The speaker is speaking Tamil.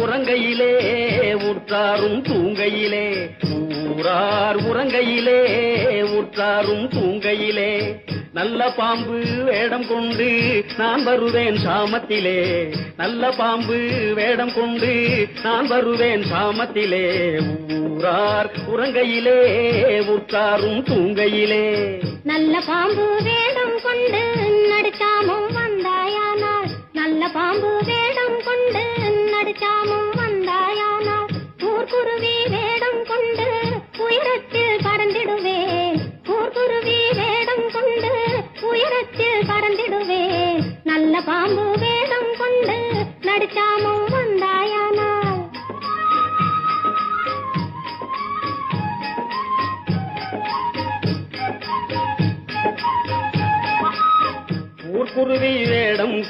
உறங்கையிலே உற்றாரும் தூங்கையிலே ஊரார் உறங்கையிலே உற்றாரும் தூங்கையிலே நல்ல பாம்பு வேடம் கொண்டு நான் வருவேன் சாமத்திலே. நல்ல பாம்பு வேடம் கொண்டு நான் வருவேன் சாமத்திலே. ஊரார் உறங்கையிலே உற்றாரும் தூங்கையிலே நல்ல பாம்பு வேடம் கொண்டு உயரத்தில் பறந்திடுவேன். கூர்குருவி வேடம் கொண்டு உயரத்தில் பறந்திடுவேன். நல்ல பாம்பு வேடம் கொண்டு நடிச்சாமும் வந்தாயானால். ஊர்க்குருவி வேடம்